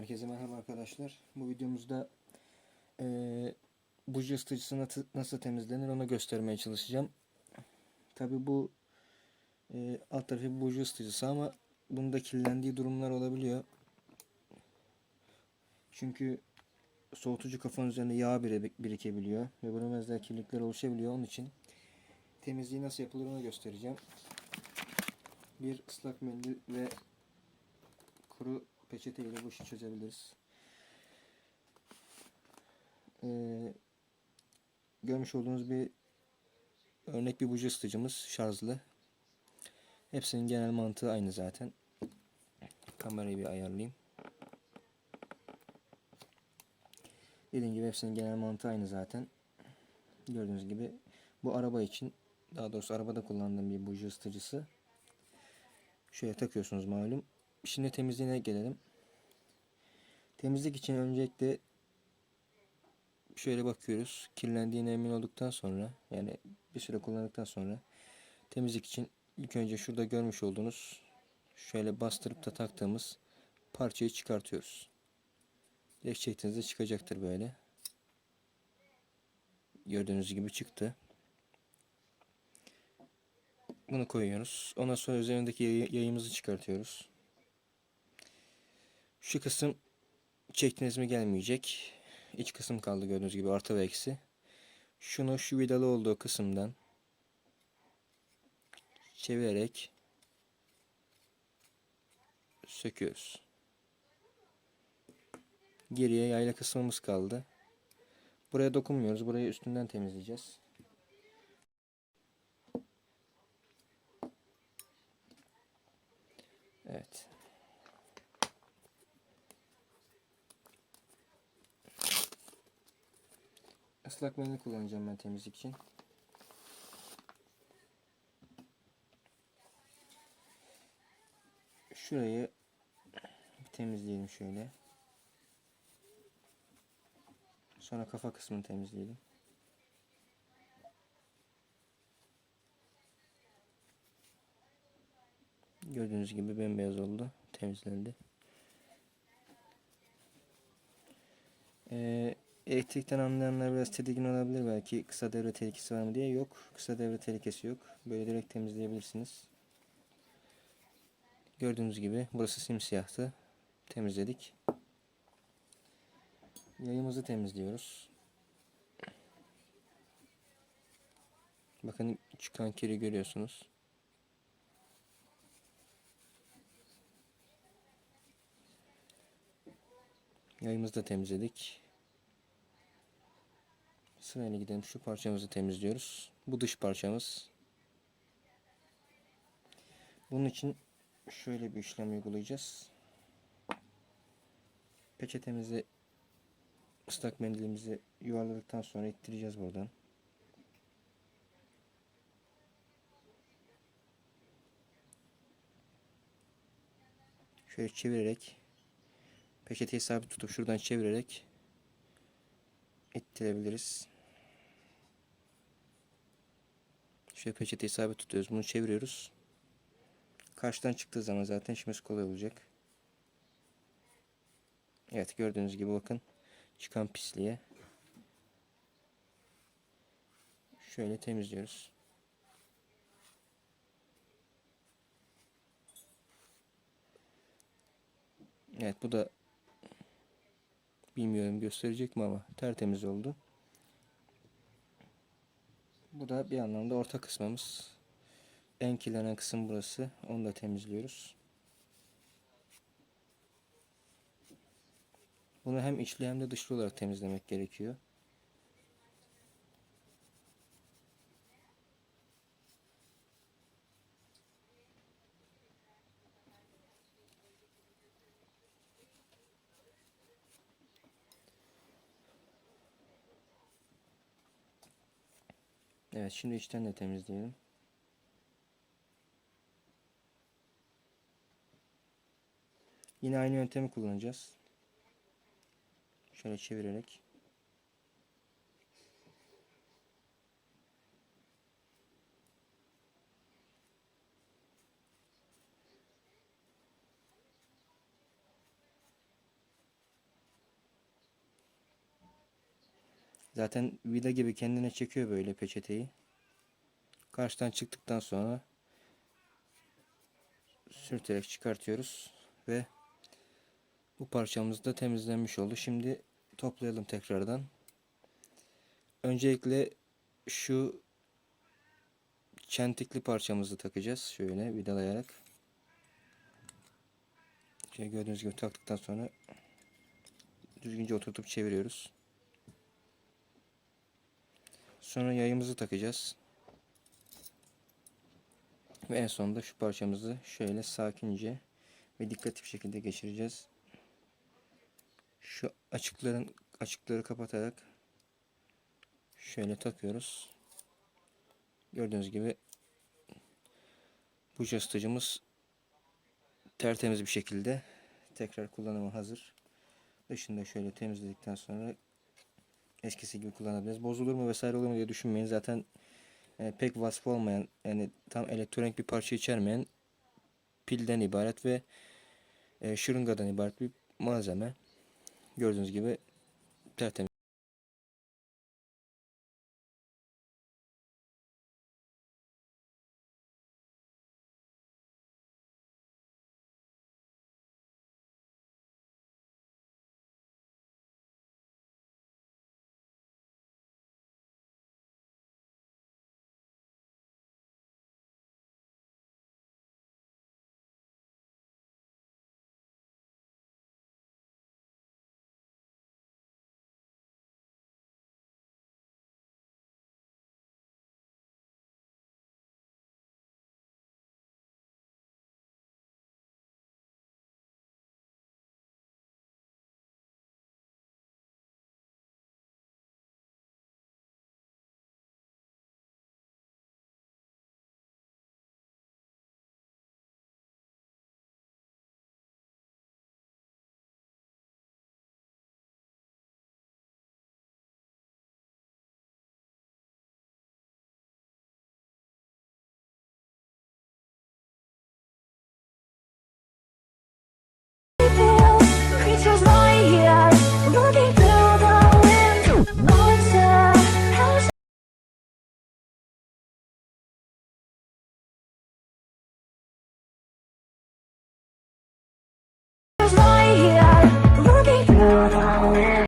Herkese merhaba arkadaşlar. Bu videomuzda eee buji ısıtıcısı nasıl, temizlenir onu göstermeye çalışacağım. Tabi bu eee, alt tarafı bir buji ısıtıcısı ama bunda kirlendiği durumlar olabiliyor. Çünkü soğutucu kafanın üzerinde yağ birikebiliyor ve buna benzer kirlilikler oluşabiliyor. Onun için temizliği nasıl yapılır onu göstereceğim. Bir ıslak mendil ve kuru peçete ile bu işi çözebiliriz. Ee, görmüş olduğunuz bir örnek bir buji ısıtıcımız şarjlı. Hepsinin genel mantığı aynı zaten. Kamerayı bir ayarlayayım. Dediğim gibi hepsinin genel mantığı aynı zaten. Gördüğünüz gibi bu araba için daha doğrusu arabada kullandığım bir buji ısıtıcısı. Şöyle takıyorsunuz malum. Şimdi temizliğine gelelim. Temizlik için öncelikle şöyle bakıyoruz. Kirlendiğine emin olduktan sonra yani bir süre kullandıktan sonra temizlik için ilk önce şurada görmüş olduğunuz şöyle bastırıp da taktığımız parçayı çıkartıyoruz. Direkt çektiğinizde çıkacaktır böyle. Gördüğünüz gibi çıktı. Bunu koyuyoruz. Ondan sonra üzerindeki yayı- yayımızı çıkartıyoruz. Şu kısım çektiniz mi gelmeyecek. İç kısım kaldı gördüğünüz gibi artı ve eksi. Şunu şu vidalı olduğu kısımdan çevirerek söküyoruz. Geriye yayla kısmımız kaldı. Buraya dokunmuyoruz. Burayı üstünden temizleyeceğiz. Evet. Islak mendil kullanacağım ben temizlik için. Şurayı temizleyelim şöyle. Sonra kafa kısmını temizleyelim. Gördüğünüz gibi bembeyaz oldu. Temizlendi. Ee, elektrikten anlayanlar biraz tedirgin olabilir belki. Kısa devre tehlikesi var mı diye. Yok. Kısa devre tehlikesi yok. Böyle direkt temizleyebilirsiniz. Gördüğünüz gibi burası simsiyahtı. Temizledik. Yayımızı temizliyoruz. Bakın çıkan kiri görüyorsunuz. Yayımızı da temizledik. Sırayla gidelim. Şu parçamızı temizliyoruz. Bu dış parçamız. Bunun için şöyle bir işlem uygulayacağız. Peçetemizi ıslak mendilimizi yuvarladıktan sonra ittireceğiz buradan. Şöyle çevirerek peçeteyi sabit tutup şuradan çevirerek ittirebiliriz. Şöyle peçeteyi sabit tutuyoruz. Bunu çeviriyoruz. Karşıdan çıktığı zaman zaten işimiz kolay olacak. Evet gördüğünüz gibi bakın çıkan pisliğe şöyle temizliyoruz. Evet bu da bilmiyorum gösterecek mi ama tertemiz oldu. Bu da bir anlamda orta kısmımız. En kirlenen kısım burası. Onu da temizliyoruz. Bunu hem içli hem de dışlı olarak temizlemek gerekiyor. Evet şimdi içten de temizleyelim. Yine aynı yöntemi kullanacağız. Şöyle çevirerek. Zaten vida gibi kendine çekiyor böyle peçeteyi. Karşıdan çıktıktan sonra sürterek çıkartıyoruz ve bu parçamız da temizlenmiş oldu. Şimdi toplayalım tekrardan. Öncelikle şu çentikli parçamızı takacağız. Şöyle vidalayarak. Şöyle gördüğünüz gibi taktıktan sonra düzgünce oturtup çeviriyoruz. Sonra yayımızı takacağız. Ve en sonunda şu parçamızı şöyle sakince ve dikkatli bir şekilde geçireceğiz. Şu açıkların açıkları kapatarak şöyle takıyoruz. Gördüğünüz gibi bu ısıtıcımız tertemiz bir şekilde tekrar kullanıma hazır. Dışında şöyle temizledikten sonra eskisi gibi kullanabiliriz. Bozulur mu vesaire olur mu diye düşünmeyin. Zaten e, pek vasfı olmayan yani tam elektronik bir parça içermeyen pilden ibaret ve e, şırıngadan ibaret bir malzeme. Gördüğünüz gibi tertemiz.